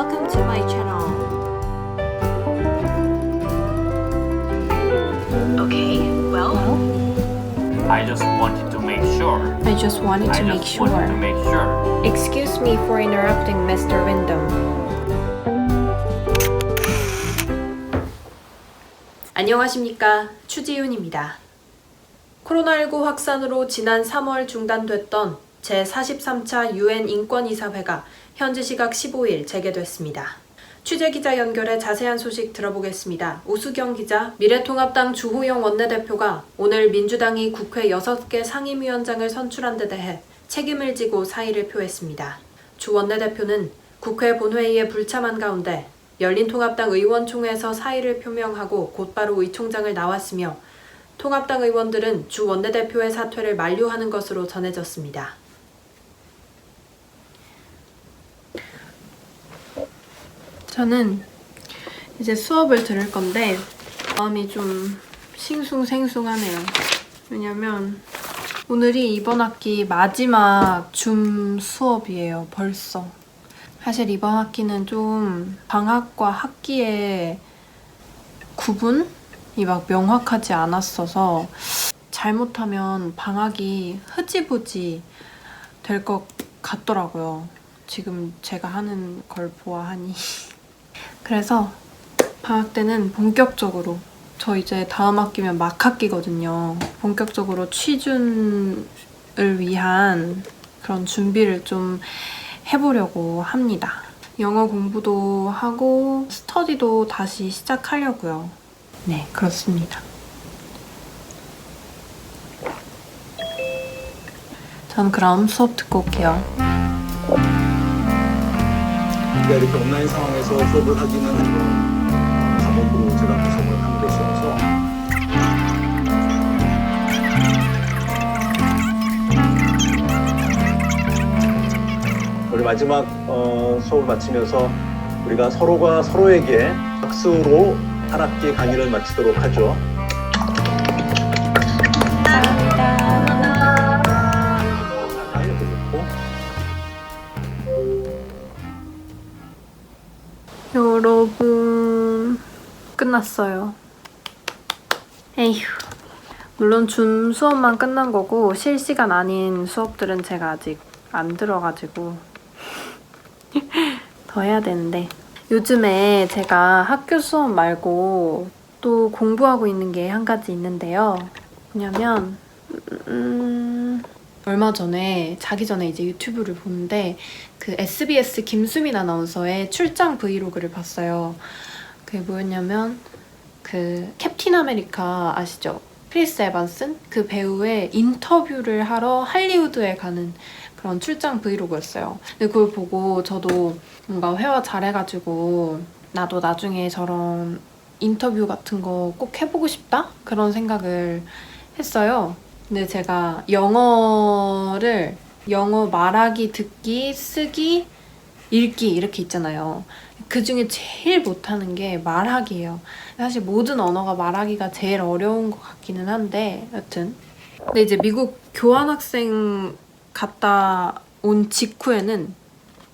Welcome to my channel. Okay, well, I just wanted to make sure. I just wanted to I make just sure. wanted to make sure. Excuse me for interrupting, Mr. Wyndham. 안녕하십니까. 추지윤입니다. 코로나19 확산으로 지난 3월 중단됐던 제43차 UN 인권이사회가 현지 시각 15일 재개됐습니다. 취재 기자 연결해 자세한 소식 들어보겠습니다. 오수경 기자, 미래통합당 주호영 원내대표가 오늘 민주당이 국회 6개 상임위원장을 선출한 데 대해 책임을 지고 사의를 표했습니다. 주 원내대표는 국회 본회의에 불참한 가운데 열린통합당 의원총회에서 사의를 표명하고 곧바로 의총장을 나왔으며 통합당 의원들은 주 원내대표의 사퇴를 만류하는 것으로 전해졌습니다. 저는 이제 수업을 들을 건데 마음이 좀 싱숭생숭하네요. 왜냐면 오늘이 이번 학기 마지막 줌 수업이에요. 벌써. 사실 이번 학기는 좀 방학과 학기의 구분이 막 명확하지 않았어서 잘못하면 방학이 흐지부지 될 것 같더라고요. 지금 제가 하는 걸 보아하니. 그래서 방학 때는 본격적으로 저 이제 다음 학기면 막 학기거든요. 본격적으로 취준을 위한 그런 준비를 좀 해보려고 합니다. 영어 공부도 하고 스터디도 다시 시작하려고요. 네, 그렇습니다. 전 그럼 수업 듣고 올게요. 우리가 이렇게 온라인 상황에서 수업을 하기는 하지만 과목으로 제가 구성을 하는 것이어서 우리 마지막 어, 수업을 마치면서 우리가 서로가 서로에게 박수로 한 학기 강의를 마치도록 하죠. 끝났어요. 에휴. 물론 줌 수업만 끝난 거고 실시간 아닌 수업들은 제가 아직 안 들어가지고 더 해야 되는데 요즘에 제가 학교 수업 말고 또 공부하고 있는 게 한 가지 있는데요. 뭐냐면 음, 얼마 전에 자기 전에 이제 유튜브를 보는데 그 SBS 김수민 아나운서의 출장 브이로그를 봤어요. 그게 뭐였냐면 그 캡틴 아메리카 아시죠? 크리스 에반슨 그 배우의 인터뷰를 하러 할리우드에 가는 그런 출장 브이로그였어요. 근데 그걸 보고 저도 뭔가 회화 잘해가지고 나도 나중에 저런 인터뷰 같은 거 꼭 해보고 싶다 그런 생각을 했어요. 근데 제가 영어를 영어 말하기, 듣기, 쓰기, 읽기 이렇게 있잖아요. 그 중에 제일 못하는 게 말하기예요. 사실 모든 언어가 말하기가 제일 어려운 것 같기는 한데 여튼 근데 이제 미국 교환학생 갔다 온 직후에는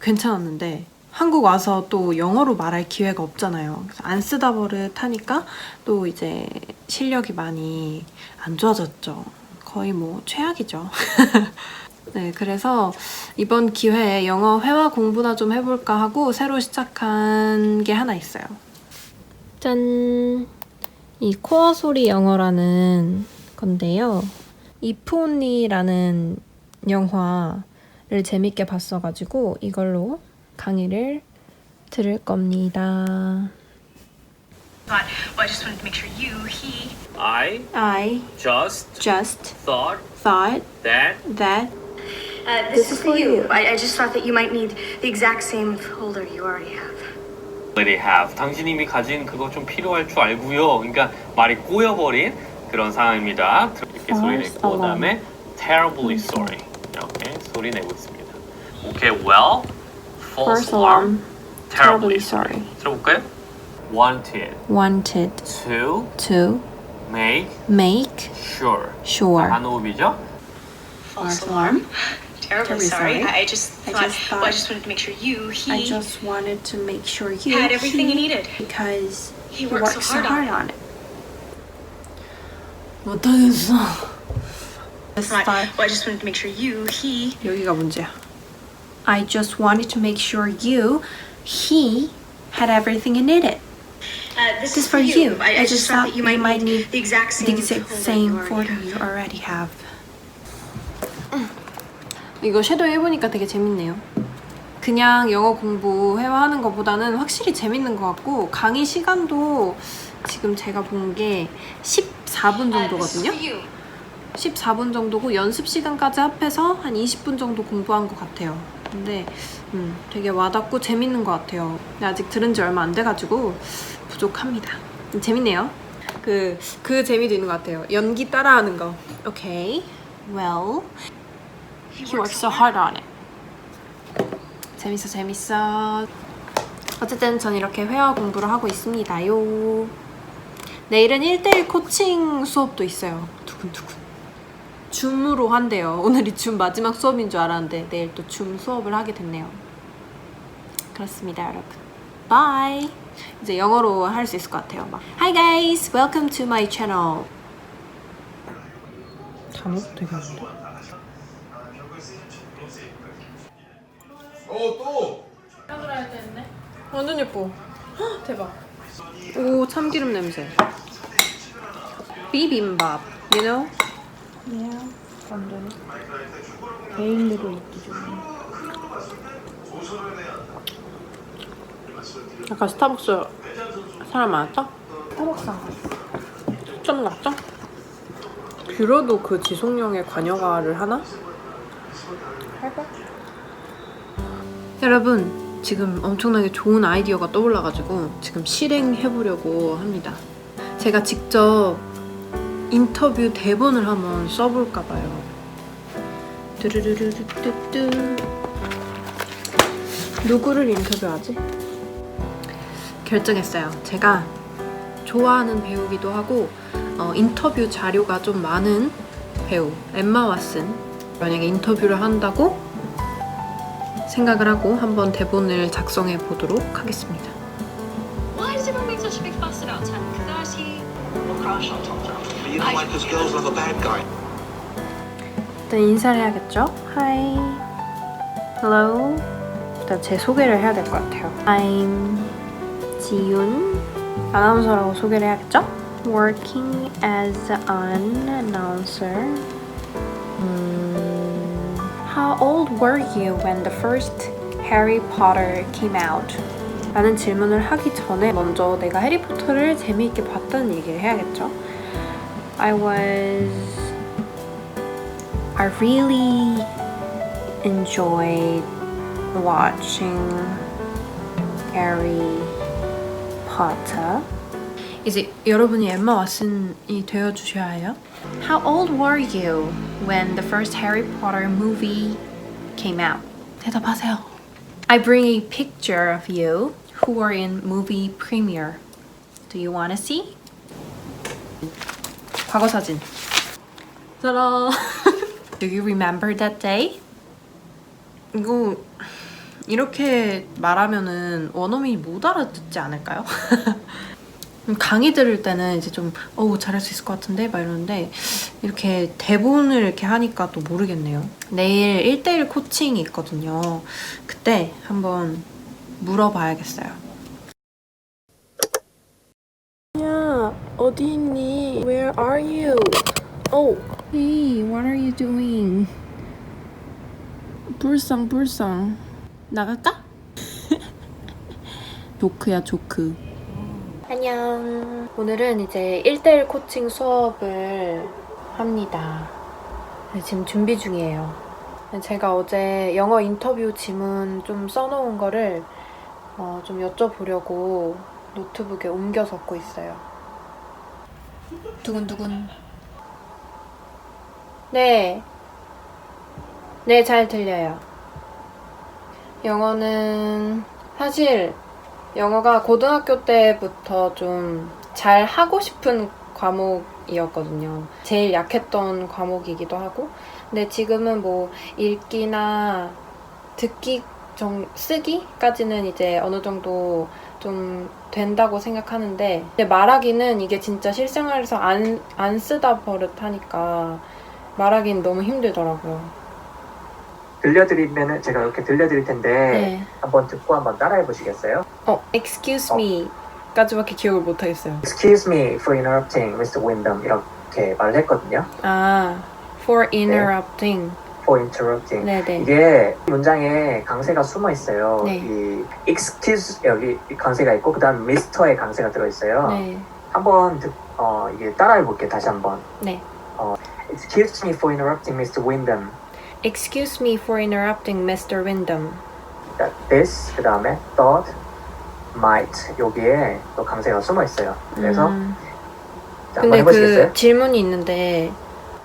괜찮았는데 한국 와서 또 영어로 말할 기회가 없잖아요. 그래서 안 쓰다 버릇하니까 또 이제 실력이 많이 안 좋아졌죠. 거의 뭐 최악이죠. 네, 그래서 이번 기회에 영어 회화 공부나 좀 해볼까 하고 새로 시작한 게 하나 있어요. 짠! 이 코어 소리 영어라는 건데요. 이프 온리라는 영화를 재밌게 봤어가지고 이걸로 강의를 들을 겁니다. thought, well, I just wanted to make sure you, he, I I just just thought thought that that uh, this, is for you. I, I just thought that you might need the exact same folder you already have. already have. 당신 이미 가진 그거 좀 필요할 줄 알고요. 그러니까 말이 꼬여버린 그런 상황입니다. 이렇게 소리 False 내고 alarm. 그다음에 terribly sorry 이렇게 소리 내고 있습니다. Okay, well, false first alarm, alarm terribly terribly sorry. sorry 들어볼까요? Wanted wanted to to make make sure. sure 한 호흡이죠? False alarm. terribly, Terribly sorry. sorry. I, I just I thought, just well, I thought- just wanted to make sure you, he, I just wanted to make sure you had everything you needed. because He worked so hard on it. it. 못하겠어. Right. Well, I just wanted to make sure you, he, 여기가 문제야. I just wanted to make sure you, he, had everything you needed. uh, this, This is for you. I, I just thought that you might, need, need the exact same, The exact folder same you already folder have. you already have. 이거 섀도우 해보니까 되게 재밌네요. 그냥 영어 공부 회화하는 것보다는 확실히 재밌는 것 같고 강의 시간도 지금 제가 본 게 14분 Uh, this is 정도거든요. for you. 14분 정도고 연습 시간까지 합해서 한 20분 정도 공부한 것 같아요. 근데 음, 되게 와닿고 재밌는 것 같아요. 근데 아직 들은 지 얼마 안 돼가지고 부족합니다. 음, 재밌네요. 그, 그 재미도 있는 것 같아요. 연기 따라하는 거. 오케이. Well, he works so hard on it. 재밌어, 재밌어. 어쨌든 전 이렇게 회화 공부를 하고 있습니다요. 내일은 1대1 코칭 수업도 있어요. 두근두근. 줌으로 한대요. 오늘이 줌 마지막 수업인 줄 알았는데 내일 또 줌 수업을 하게 됐네요. 그렇습니다, 여러분. Bye. 이제 영어로 할 수 있을 것 같아요. 막 Hi guys, welcome to my channel. 잠옷 되게 안 돼. 어 또. 완전 예뻐. 헉, 대박. 오 참기름 냄새. 비빔밥, you know? Yeah, 완전. 개인대로 입기 좋네. 아까 스타벅스 사람 많았죠? 스타벅스 좀 났죠? 뷰러도 그 지속력의 관여가를 하나? 할까? 여러분 지금 엄청나게 좋은 아이디어가 떠올라가지고 지금 실행해보려고 합니다. 제가 직접 인터뷰 대본을 한번 써볼까봐요. 뚜루루루뚜뚜 누구를 인터뷰하지? 결정했어요. 제가 좋아하는 배우기도 하고 어, 인터뷰 자료가 좀 많은 배우 엠마 왓슨 만약에 인터뷰를 한다고 생각을 하고 한번 대본을 작성해 보도록 하겠습니다. Why does everyone make such a big fuss about 1030? But you don't like those girls love a bad guy. 일단 인사를 해야겠죠? Hi, hello. 일단 제 소개를 해야 될 것 같아요. I'm 지윤 아나운서라고 소개를 해야겠죠? Working as an announcer. 음, How old were you when the first Harry Potter came out? 라는 질문을 하기 전에 먼저 내가 해리포터를 재미있게 봤다는 얘기를 해야겠죠? I was I really enjoyed watching Harry Potter. 이제 여러분이 엠마 왓슨이 되어 주셔야 해요. How old were you when the first Harry Potter movie came out? 대답하세요. I bring a picture of you who were in movie premiere. Do you want to see? 과거 사진. 짜란. Do you remember that day? 이거 이렇게 말하면은 원어민이 못 알아듣지 않을까요? 강의 들을 때는 이제 좀 어우 잘할 수 있을 것 같은데 막 이러는데 이렇게 대본을 이렇게 하니까 또 모르겠네요. 내일 1대1 코칭이 있거든요. 그때 한번 물어봐야겠어요. 야 어디 있니? Where are you? Oh, hey, what are you doing? 불쌍 불쌍 나갈까? 조크야 조크. 안녕. 오늘은 이제 1대1 코칭 수업을 합니다. 네, 지금 준비 중이에요. 제가 어제 영어 인터뷰 지문 좀 써놓은 거를 어, 좀 여쭤보려고 노트북에 옮겨 적고 있어요. 두근두근. 네. 네, 잘 들려요. 영어는 사실 영어가 고등학교 때부터 좀 잘 하고 싶은 과목이었거든요. 제일 약했던 과목이기도 하고. 근데 지금은 뭐 읽기나 듣기 정 쓰기까지는 이제 어느 정도 좀 된다고 생각하는데 말하기는 이게 진짜 실생활에서 안, 안 쓰다 버릇하니까 말하기는 너무 힘들더라고요. 들려드리면은 제가 이렇게 들려드릴 텐데 네. 한번 듣고 한번 따라해 보시겠어요? 어, excuse me 까지밖에 기억을 못 하겠어요. Excuse me for interrupting, Mr. Wyndham 이렇게 말을 했거든요. 아, for interrupting. For interrupting. 네 네. 이게 문장에 강세가 숨어 있어요. 네. 이 excuse 여기 강세가 있고 그다음 Mr의 강세가 들어 있어요. 네. 한번 듣, 어, 이게 따라해 볼게요. 다시 한번. 네. 어, Excuse me for interrupting, Mr. Wyndham. Excuse me for interrupting, Mr. Wyndham. 그러니까 this 그 다음에 thought, might 여기에 또 강세가 숨어 있어요. 그래서 음. 자, 한번 근데 해보시겠어요? 그 질문이 있는데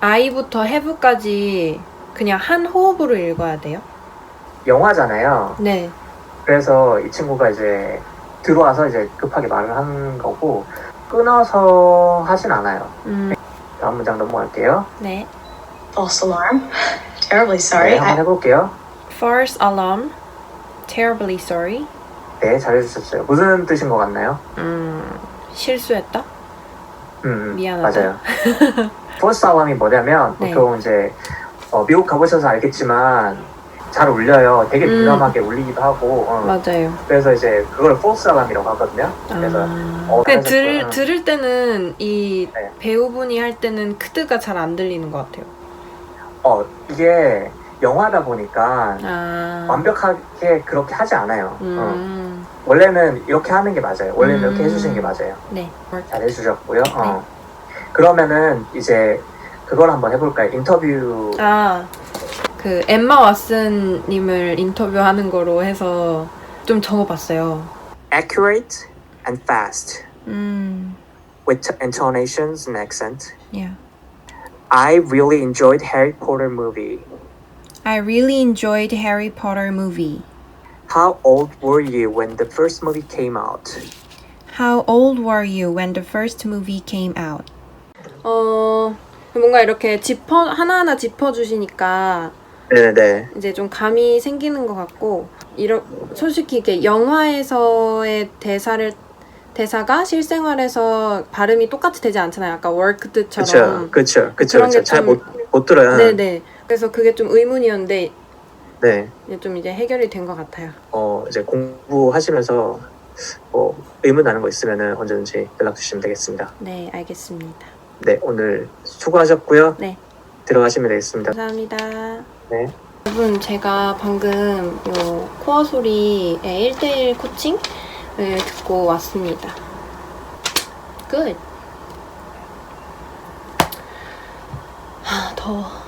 I부터 have까지 그냥 한 호흡으로 읽어야 돼요? 영화잖아요. 네. 그래서 이 친구가 이제 들어와서 이제 급하게 말을 한 거고 끊어서 하진 않아요. 음, 다음 문장 넘어갈게요. 네. False alarm. Terribly sorry. 네, 한번 I, 해볼게요. False alarm. Terribly sorry. 네, 잘해주셨어요. 무슨 뜻인 것 같나요? 음, 실수했다? 음, 미안하다. 맞아요. 포스 아람이 뭐냐면 네. 보통 이제 어, 미국 가보셔서 알겠지만 잘 울려요. 되게 음. 민감하게 울리기도 하고. 어. 맞아요. 그래서 이제 그걸 포스 아람이라고 하거든요. 그래서 아. 어, 들, 그- 들을 때는 이 네. 배우분이 할 때는 크드가 잘 안 들리는 것 같아요. 어 이게 영화다 보니까 아. 완벽하게 그렇게 하지 않아요. 어. 음. 원래는 이렇게 하는 게 맞아요. 원래는 이렇게 음. 해주시는 게 맞아요. 네. 잘 해주셨고요. 어. 그러면은 이제 그걸 한번 해볼까요? 인터뷰. 아, 그 엠마 왓슨 님을 인터뷰하는 거로 해서 좀 적어 봤어요. accurate and fast 음, with intonations and accent. yeah. I really enjoyed Harry Potter movie. I really enjoyed Harry Potter movie. How old were you when the first movie came out? How old were you when the first movie came out? 어, 뭔가 이렇게 짚어 하나하나 짚어 주시니까 네네. 이제 좀 감이 생기는 것 같고 이러 솔직히 이게 영화에서의 대사를 대사가 실생활에서 발음이 똑같이 되지 않잖아요. 아까 그쵸, 그런 게 좀- 잘못못 들어요. 네 네. 그래서 그게 좀 의문이었는데 네. 좀 이제 해결이 된 것 같아요. 어 이제 공부하시면서 뭐 의문 나는 거 있으면은 언제든지 연락 주시면 되겠습니다. 네, 알겠습니다. 네, 오늘 수고하셨고요. 네. 들어가시면 되겠습니다. 감사합니다. 네. 여러분, 제가 방금 요 코어 소리의 1대1 코칭 을 듣고 왔습니다. 끝. 아, 더워.